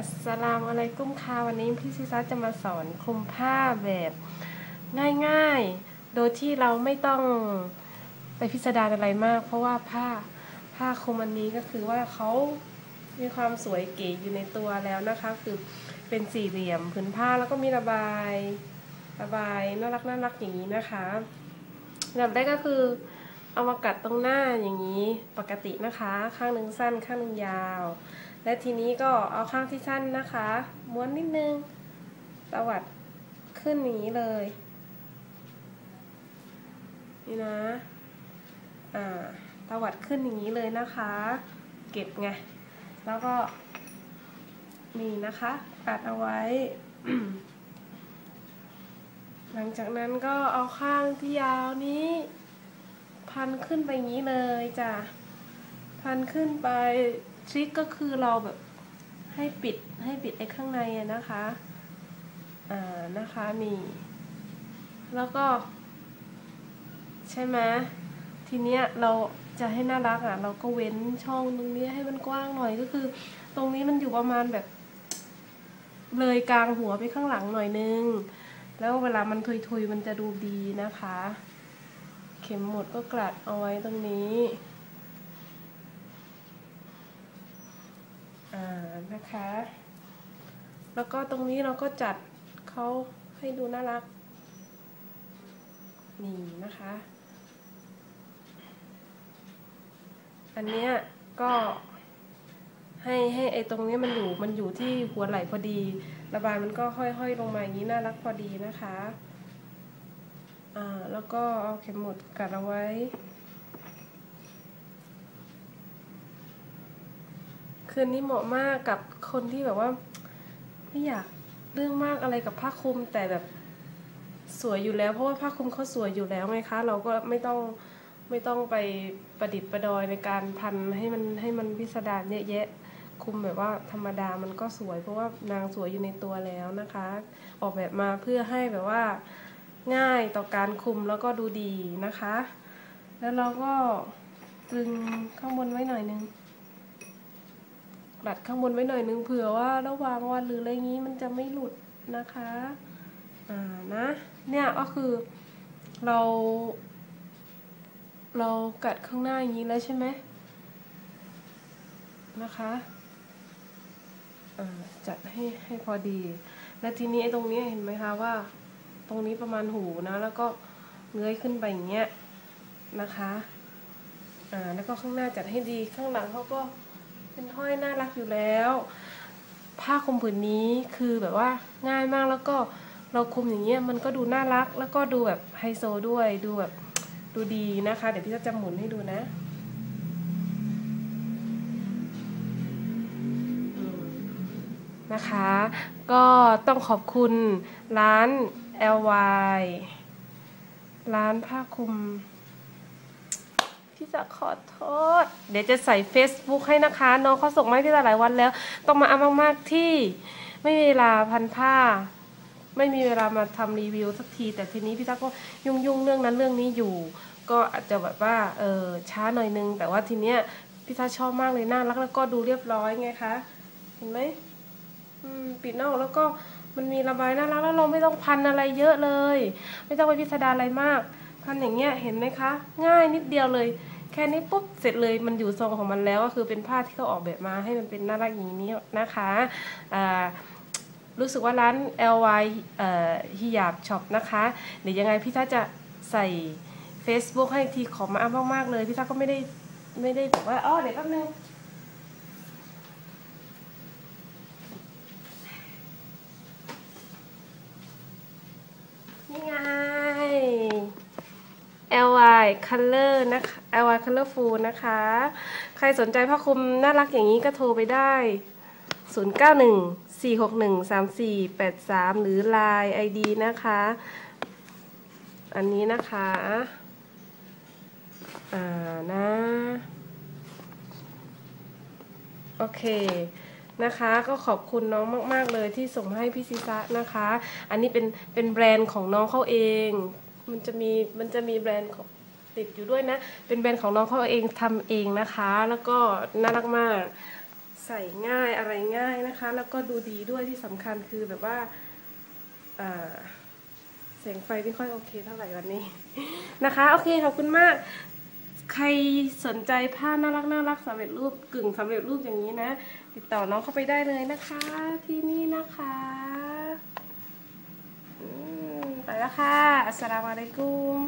อัสลามอะลัยกุมค่ะวันนี้พี่ซิซัสจะมาสอนคลุมผ้าแบบง่ายๆ โดยที่เราไม่ต้องไปพิสดารอะไรมาก เพราะว่าผ้าผ้าคลุมอันนี้ก็คือว่าเขามีความสวยเก๋อยู่ในตัวแล้วนะคะ คือเป็นสี่เหลี่ยมผืนผ้าแล้วก็มีระบายระบายน่ารักน่ารักอย่างนี้นะคะแบบแรกก็คือเอามากัดตรงหน้าอย่างนี้ปกตินะคะ ข้างหนึ่งสั้นข้างหนึ่งยาว และทีนี้ก็เอาข้างที่สั้นนะคะ ม้วนนิดนึงตวัดขึ้นอย่างนี้เลย นี่นะ อ่าตวัดขึ้นอย่างนี้เลยนะคะ เก็บไง แล้วก็นี่นะคะปัดเอาไว้ หลังจากนั้นก็เอาข้างที่ยาวนี้ พันขึ้นไปงนี้เลยจ้ะ พันขึ้นไป ทริคก็คือเราแบบให้ปิดให้ปิดไอ้ข้างในนะคะ อ่านะคะนี่ แล้วก็ ใช่ไหมทีเนี้ยเราจะให้น่ารักอะ เราก็เว้นช่องตรงนี้ให้มันกว้างหน่อยก็คือ ตรงนี้มันอยู่ประมาณแบบ เลยกลางหัวไปข้างหลังหน่อยนึง แล้วเวลามันทุยๆมันจะดูดีนะคะ เข็มหมดก็กลัดเอาไว้ตรงนี้านะคะ แล้วก็ตรงนี้เราก็จัดเขาให้ดูน่ารัก นี่นะคะ อันเนี้ยก็ให้ให้ไอตรงนี้มันอยู่มันอยู่ที่หัวไหล่พอดี ระบายมันก็ค่อยๆ ลงมาอย่างนี้น่ารักพอดีนะคะ อ่าแล้วก็เอาเข็มหมุดกัดเอาไว้ คืนนี้เหมาะมากกับคนที่แบบว่า ไม่อยากเรื่องมากอะไรกับผ้าคลุมแต่แบบสวยอยู่แล้วเพราะว่าผ้าคลุมเขาสวยอยู่แล้วไงคะ เราก็ไม่ต้องไม่ต้องไปประดิษฐ์ประดอยในการพันให้มันให้มันพิสดารเยอะแยะคุมแบบว่าธรรมดามันก็สวย เพราะว่านางสวยอยู่ในตัวแล้วนะคะ ออกแบบมาเพื่อให้แบบว่าง่ายต่อการคุมแล้วก็ดูดีนะคะ แล้วเราก็ตึงข้างบนไว้หน่อยนึง ดัดข้างบนไว้หน่อยนึงเผื่อว่าระหว่างวันหรืออะไรงี้มันจะไม่หลุดนะคะอ่านะเนี่ยก็คือเรา เรากัดข้างหน้าอย่างนี้แล้วใช่ไหมนะคะจัดให้ให้พอดี และทีนี้ตรงนี้เห็นไหมคะว่า ตรงนี้ประมาณหูนะ แล้วก็เงยขึ้นไปอย่างเงี้ยนะคะ อ่า แล้วก็ข้างหน้าจัดให้ดี ข้างหลังเขาก็ เป็นห้อยน่ารักอยู่แล้ว ผ้าคลุมผืนนี้คือแบบว่าง่ายมากแล้วก็เราคลุมอย่างเงี้ยมันก็ดูน่ารักแล้วก็ดูแบบไฮโซด้วยดูแบบดูดีนะคะ เดี๋ยวพี่จะจำหมุนให้ดูนะนะคะ ก็ต้องขอบคุณร้าน LY ร้านผ้าคลุม พี่จะขอโทษ เดี๋ยวจะใส่ Facebook ให้นะคะ น้องเขาส่งมาให้พี่จะหลายวันแล้ว ต้องมาอามากๆที่ไม่มีเวลาพันผ้า ไม่มีเวลามาทำรีวิวสักที แต่ทีนี้พี่ตั๊กก็ยุ่งๆเรื่องนั้นเรื่องนี้อยู่ ก็อาจจะแบบว่าเออช้าหน่อยนึง แต่ว่าทีเนี้ยพี่ตั๊กชอบมากเลยน่ารักแล้วก็ดูเรียบร้อยไงคะเห็นไหมปิดนอกแล้วก็มันมีระบายน่ารักแล้วเราไม่ต้องพันอะไรเยอะเลย ไม่ต้องไปพิสดารอะไรมาก พันอย่างเงี้ยเห็นไหมคะ ง่ายนิดเดียวเลย แค่นี้ปุ๊บเสร็จเลยมันอยู่ทรงของมันแล้วก็คือเป็นผ้าที่เขาออกแบบมาให้มันเป็นน่ารักอย่างนี้นะคะรู้สึกว่าร้าน LY ฮิยาบช็อปนะคะเดี๋ยวยังไงพี่ท้าจะใส่ Facebook ให้ทีขอมาอ้ามากๆเลย พี่ท้าก็ไม่ได้ไม่ได้บอกว่าอ๋อเดี๋ยวแป๊บนึง LY Color นะคะ LY Colorful นะคะ ใครสนใจผ้าคลุมน่ารักอย่างนี้ก็โทรไปได้ 091 461 3483 หรือ Line ID นะคะ อันนี้นะคะ อ่านะ โอเคนะคะก็ขอบคุณน้องมาก ๆ เลยที่ส่งมาให้พี่ซิซะนะคะ อันนี้เป็นเป็นแบรนด์ของน้องเขาเอง มันจะมีมันจะมีแบรนด์ของติดอยู่ด้วยนะ เป็นแบรนด์ของน้องเขาเองทำเองนะคะ แล้วก็น่ารักมาก ใส่ง่ายอะไรง่ายนะคะ แล้วก็ดูดีด้วยที่สำคัญคือแบบว่าแสงไฟไม่ค่อยโอเคเท่าไหร่วันนี้นะคะ โอเคขอบคุณมาก ใครสนใจผ้าน่ารักน่ารักสำเร็จรูปกึ่งสำเร็จรูปอย่างนี้นะ ติดต่อน้องเข้าไปได้เลยนะคะ ที่นี่นะคะ แล้วค่ะอัสสลามุอะลัยกุม